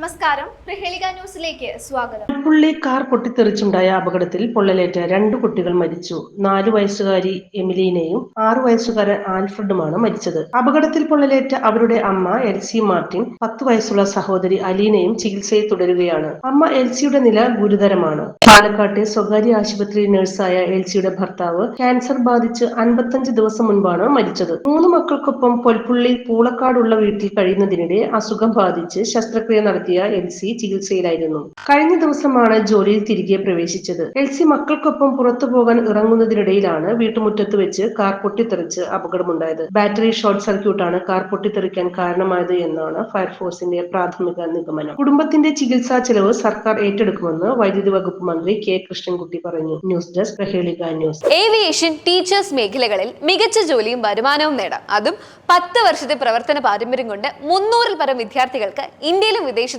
നമസ്കാരം. പ്രഹേളിക ന്യൂസിലേക്ക് സ്വാഗതം. പുള്ളി കാർ പൊട്ടിത്തെറിച്ചുണ്ടായ അപകടത്തിൽ പൊള്ളലേറ്റ രണ്ടു കുട്ടികൾ മരിച്ചു. നാലു വയസ്സുകാരി എമിലീനയും ആറു വയസ്സുകാരൻ ആൽഫ്രഡുമാണ് മരിച്ചത്. അപകടത്തിൽ പൊള്ളലേറ്റ അവരുടെ അമ്മ എൽസി മാർട്ടിൻ പത്ത് വയസ്സുള്ള സഹോദരി അലീനയും ചികിത്സയിൽ തുടരുകയാണ്. അമ്മ എൽസിയുടെ നില ഗുരുതരമാണ്. പാലക്കാട്ടെ സ്വകാര്യ ആശുപത്രി നഴ്സായ എൽസിയുടെ ഭർത്താവ് ക്യാൻസർ ബാധിച്ച് അൻപത്തഞ്ച് ദിവസം മുൻപാണ് മരിച്ചത്. മൂന്ന് മക്കൾക്കൊപ്പം പൊൽപ്പുള്ളി പൂളക്കാടുള്ള വീട്ടിൽ കഴിയുന്നതിനിടെ അസുഖം ബാധിച്ച് ശസ്ത്രക്രിയ നടത്തിയ എൽസി ചികിത്സയിലായിരുന്നു. കഴിഞ്ഞ ദിവസമാണ് ജോലിയിൽ തിരികെ പ്രവേശിച്ചത്. എൽസി മക്കൾക്കൊപ്പം പുറത്തു പോകാൻ ഇറങ്ങുന്നതിനിടയിലാണ് വീട്ടുമുറ്റത്ത് വെച്ച് കാർ പൊട്ടിത്തെറിച്ച് അപകടമുണ്ടായത്. ബാറ്ററി ഷോർട്ട് സർക്യൂട്ടാണ് കാർ പൊട്ടിത്തെറിക്കാൻ കാരണമായത് എന്നാണ് ഫയർഫോഴ്സിന്റെ പ്രാഥമിക നിഗമനം. കുടുംബത്തിന്റെ ചികിത്സാ ചെലവ് സർക്കാർ ഏറ്റെടുക്കുമെന്ന് വൈദ്യുതി വകുപ്പ് മന്ത്രി കെ കൃഷ്ണൻകുട്ടി പറഞ്ഞു. News desk Prahelika news. Aviation teachers മേഖലകളിൽ മികച്ച ജോലിയും വരുമാനവും നേടാം. അതും പത്ത് വർഷത്തെ പ്രവർത്തന പാരമ്പര്യം കൊണ്ട് മുന്നൂറിൽ പരം വിദ്യാർത്ഥികൾക്ക് ഇന്ത്യയിലും